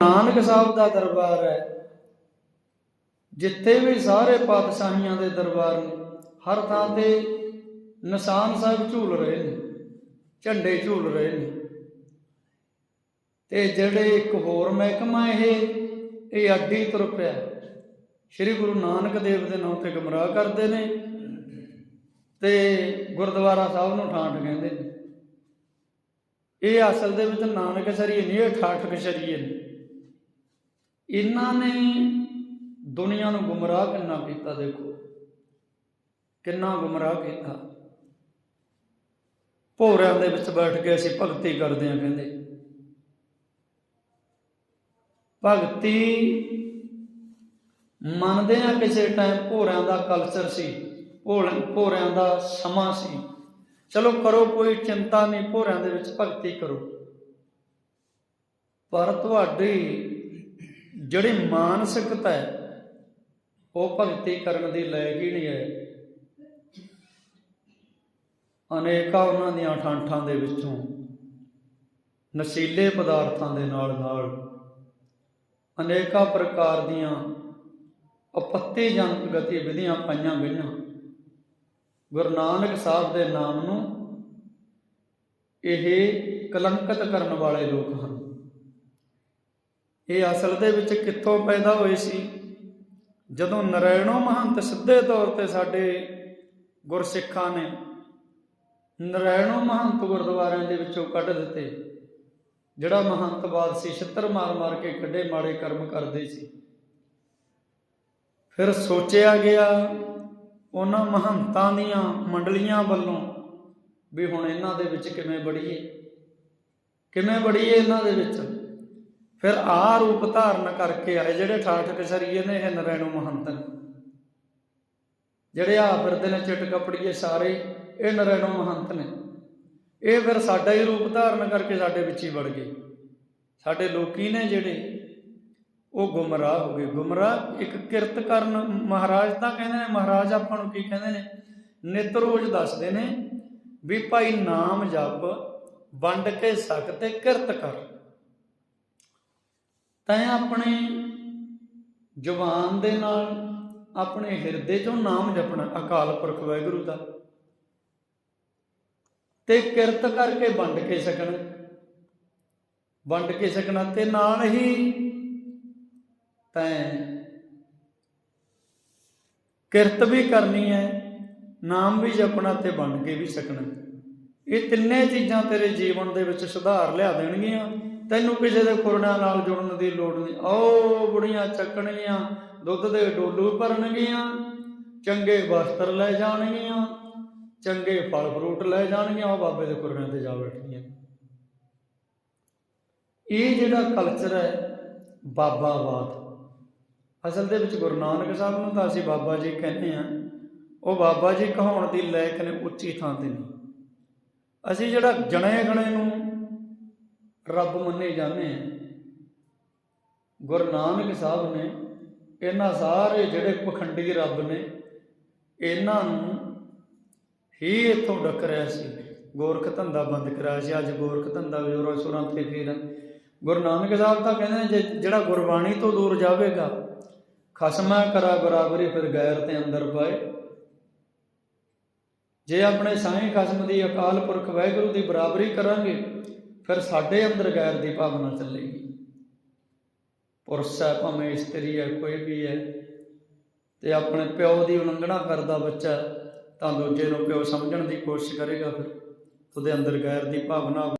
ਨਾਨਕ ਸਾਹਿਬ ਦਾ ਦਰਬਾਰ ਹੈ। ਜਿੱਥੇ ਵੀ ਸਾਰੇ ਪਾਤਸ਼ਾਹੀਆਂ ਦੇ ਦਰਬਾਰ ਨੇ, ਹਰ ਥਾਂ ਤੇ ਨਿਸ਼ਾਨ ਸਾਹਿਬ ਝੂਲ ਰਹੇ ਨੇ, ਝੰਡੇ ਝੂਲ ਰਹੇ ਨੇ। ਤੇ ਜਿਹੜੇ ਇੱਕ ਹੋਰ ਮਹਿਕਮਾ ਇਹ ਇਹ ਅੱਡੀ ਤੁਰ ਪਿਆ ਸ੍ਰੀ ਗੁਰੂ ਨਾਨਕ ਦੇਵ ਦੇ ਨਾਮ ਤੇ ਗਮਰਾਹ ਕਰਦੇ ਨੇ ਤੇ ਗੁਰਦੁਆਰਾ ਸਾਹਿਬ ਨੂੰ ਠਾਂਠ ਕਹਿੰਦੇ ਨੇ। ਇਹ ਅਸਲ ਦੇ ਵਿੱਚ ਨਾਨਕ ਸ਼ਰੀਏ ਨਹੀਂ, ਇਹ ਠਾਠਕ ਸ਼ਰੀਏ ਨੇ ਇਹਨਾਂ ਨੇ ਦੁਨੀਆ ਨੂੰ ਗੁੰਮਰਾਹ ਕਿੰਨਾ ਕੀਤਾ ਦੇਖੋ। ਕਿੰਨਾ ਗੁੰਮਰਾਹ ਕੀਤਾ। ਭੋਰਿਆਂ ਦੇ ਵਿੱਚ ਬੈਠ ਕੇ ਅਸੀਂ ਭਗਤੀ ਕਰਦੇ ਹਾਂ ਕਹਿੰਦੇ। ਭਗਤੀ ਮੰਨਦੇ ਆ ਕਿਸੇ ਟਾਈਮ ਭੋਰਿਆਂ ਦਾ ਕਲਚਰ ਸੀ, ਭੋਲ- ਭੋਰਿਆਂ ਦਾ ਸਮਾਂ ਸੀ। ਚਲੋ ਕਰੋ, ਕੋਈ ਚਿੰਤਾ ਨਹੀਂ, ਭੋਰਿਆਂ ਦੇ ਵਿੱਚ ਭਗਤੀ ਕਰੋ। ਪਰ ਤੁਹਾਡੀ ਜਿਹੜੀ ਮਾਨਸਿਕਤਾ ਹੈ, ਉਹ ਭਗਤੀ ਕਰਨ ਦੀ ਲਾਇਕ ਹੀ ਨਹੀਂ ਹੈ। ਅਨੇਕਾਂ ਉਹਨਾਂ ਦੀਆਂ ਠਾਂਠਾਂ ਦੇ ਵਿੱਚੋਂ, ਨਸ਼ੀਲੇ ਪਦਾਰਥਾਂ ਦੇ ਨਾਲ ਨਾਲ, ਅਨੇਕਾਂ ਪ੍ਰਕਾਰ ਦੀਆਂ ਆਪੱਤੀਜਨਕ ਗਤੀਵਿਧੀਆਂ ਪਾਈਆਂ ਗਈਆਂ। ਗੁਰੂ ਨਾਨਕ ਸਾਹਿਬ ਦੇ ਨਾਮ ਨੂੰ ਇਹ ਕਲੰਕਿਤ ਕਰਨ ਵਾਲੇ ਲੋਕ ਹਨ। ਇਹ ਅਸਲ ਦੇ ਵਿੱਚ ਕਿੱਥੋਂ ਪੈਦਾ ਹੋਏ ਸੀ? ਜਦੋਂ ਨਰੈਣੋ ਮਹੰਤ ਸਿੱਧੇ ਤੌਰ ਤੇ ਸਾਡੇ ਗੁਰਸਿੱਖਾਂ ਨੇ ਨਰੈਣੋ ਮਹੰਤ ਗੁਰਦੁਆਰਿਆਂ ਦੇ ਵਿੱਚੋਂ ਕੱਢ ਦਿੱਤੇ, ਜਿਹੜਾ ਮਹੰਤਵਾਦ ਸੀ ਛਿੱਤਰ ਮਾਰ ਮਾਰ ਕੇ ਕੱਢੇ ਮਾੜੇ ਕਰਮ ਕਰਦੇ ਸੀ। ਫਿਰ ਸੋਚਿਆ ਗਿਆ, ਉਹਨਾਂ ਮਹੰਤਾਂ ਦੀਆਂ ਮੰਡਲੀਆਂ ਵੱਲੋਂ ਵੀ ਹੁਣ ਇਹਨਾਂ ਦੇ ਵਿੱਚ ਕਿਵੇਂ ਬੜੀਏ ਕਿਵੇਂ ਬੜੀਏ ਇਹਨਾਂ ਦੇ ਵਿੱਚ? ਫਿਰ ਆ ਰੂਪ ਧਾਰਨ ਕਰਕੇ ਆਏ ਜਿਹੜੇ ਠਾਠਕ ਕਸ਼ਰੀਏ ਨੇ ਇਹ ਨਰੈਣੋ ਮਹੰਤ। ਨੇ ਜਿਹੜੇ ਆ ਫਿਰਦੇ ਨੇ ਚਿੱਟ ਕਪੜੀਏ ਸਾਰੇ ਇਹ ਨਰੈਣੋ ਮਹੰਤ ਨੇ। ਇਹ ਫਿਰ ਸਾਡਾ ਹੀ ਰੂਪ ਧਾਰਨ ਕਰਕੇ ਸਾਡੇ ਵਿੱਚ ਹੀ ਵੜ ਗਏ। ਸਾਡੇ ਲੋਕੀ ਨੇ ਜਿਹੜੇ, ਉਹ ਗੁੰਮਰਾਹ ਹੋ ਗਏ। ਗੁੰਮਰਾਹ ਇੱਕ ਕਿਰਤ ਕਰਨ ਮਹਾਰਾਜ ਤਾਂ ਕਹਿੰਦੇ ਨੇ, ਮਹਾਰਾਜ ਆਪਾਂ ਨੂੰ ਕੀ ਕਹਿੰਦੇ ਨੇ? ਨਿਤ ਰੋਜ਼ ਦੱਸਦੇ ਨੇ ਵੀ ਭਾਈ ਨਾਮ ਜਪ, ਵੰਡ ਕੇ ਸਕ ਤੇ ਕਿਰਤ ਕਰ। ਤੈਂ ਆਪਣੇ ਜ਼ੁਬਾਨ ਦੇ ਨਾਲ ਆਪਣੇ ਹਿਰਦੇ ਚੋਂ ਨਾਮ ਜਪਣਾ, ਅਕਾਲ ਪੁਰਖ ਵਾਹਿਗੁਰੂ ਦਾ। ਤੇ ਕਿਰਤ ਕਰਕੇ ਵੰਡ ਕੇ ਸਕਣਾ। ਵੰਡ ਕੇ ਸਕਣਾ ਤੇ ਨਾਲ ਹੀ ਤੈਂ ਕਿਰਤ ਵੀ ਕਰਨੀ ਹੈ, ਨਾਮ ਵੀ ਜਪਣਾ ਤੇ ਵੰਡ ਕੇ ਵੀ ਸਕਣਾ। ਇਹ ਤਿੰਨੇ ਚੀਜ਼ਾਂ ਤੇਰੇ ਜੀਵਨ ਦੇ ਵਿੱਚ ਸੁਧਾਰ ਲਿਆ ਦੇਣਗੀਆਂ। ਤੈਨੂੰ ਕਿਸੇ ਦੇ ਕੁਰੜਾਂ ਨਾਲ ਜੁੜਨ ਦੀ ਲੋੜ ਨਹੀਂ। ਓ ਬੁੜੀਆਂ ਚੱਕਣਗੀਆਂ, ਦੁੱਧ ਦੇ ਡੋਲੂ ਭਰਨਗੀਆਂ, ਚੰਗੇ ਵਸਤਰ ਲੈ ਜਾਣਗੀਆਂ, ਚੰਗੇ ਫਲ ਫਰੂਟ ਲੈ ਜਾਣਗੀਆਂ, ਉਹ ਬਾਬੇ ਦੇ ਕੁਰੜਿਆਂ ਤੇ ਜਾ ਬੈਠਣਗੀਆਂ। ਇਹ ਜਿਹੜਾ ਕਲਚਰ ਹੈ ਬਾਬਾਵਾਦ ਅਸਲ ਦੇ ਵਿੱਚ ਗੁਰੂ ਨਾਨਕ ਸਾਹਿਬ ਨੂੰ ਤਾਂ ਅਸੀਂ ਬਾਬਾ ਜੀ ਕਹਿੰਦੇ ਆ ਉਹ ਬਾਬਾ ਜੀ ਕਹਾਉਣ ਦੀ ਲਾਇਕ ਨੇ ਉੱਚੀ ਥਾਂ ਤੇ ਨਹੀਂ। ਅਸੀਂ ਜਿਹੜਾ ਜਣੇ ਗਣੇ ਨੂੰ ਰੱਬ ਮੰਨੇ ਜਾਂਦੇ ਆ। ਗੁਰੂ ਨਾਨਕ ਸਾਹਿਬ ਨੇ ਇਹਨਾਂ ਸਾਰੇ ਜਿਹੜੇ ਪਖੰਡੀ ਰੱਬ ਨੇ, ਇਹਨਾਂ ਨੂੰ ਹੀ ਇੱਥੋਂ ਡਕਰਿਆ ਸੀ। ਗੋਰਖ ਧੰਦਾ ਬੰਦ ਕਰਾਇਆ ਸੀ। ਅੱਜ ਗੋਰਖ ਧੰਦਾ ਜੋਰਾਂ ਸੁਰਾਂ ਤੇ ਫੇਰ ਗੁਰੂ ਨਾਨਕ ਸਾਹਿਬ ਤਾਂ ਕਹਿੰਦੇ ਨੇ, ਜੇ ਜਿਹੜਾ ਗੁਰਬਾਣੀ ਤੋਂ ਦੂਰ ਜਾਵੇਗਾ, ਖਸਮਾ ਕਰਾ ਬਰਾਬਰੀ ਫਿਰ ਗੈਰ ਤੇ ਅੰਦਰ ਪਾਏ। ਜੇ ਆਪਣੇ ਸਾਈਂ ਖਸਮ ਦੀ ਅਕਾਲ ਪੁਰਖ ਵਾਹਿਗੁਰੂ ਦੀ ਬਰਾਬਰੀ ਕਰਾਂਗੇ ਫਿਰ ਸਾਡੇ ਅੰਦਰ ਗੈਰ ਦੀ ਭਾਵਨਾ ਚੱਲੇਗੀ। ਪੁਰਸ਼ ਹੈ, ਭਾਵੇਂ ਇਸਤਰੀ ਹੈ, ਕੋਈ ਵੀ ਹੈ, ਤੇ ਆਪਣੇ ਪਿਓ ਦੀ ਉਲੰਘਣਾ ਕਰਦਾ ਬੱਚਾ, ਤਾਂ ਦੂਜੇ ਨੂੰ ਪਿਓ ਸਮਝਣ ਦੀ ਕੋਸ਼ਿਸ਼ ਕਰੇਗਾ ਫਿਰ। ਉਹਦੇ ਅੰਦਰ ਗੈਰ ਦੀ ਭਾਵਨਾ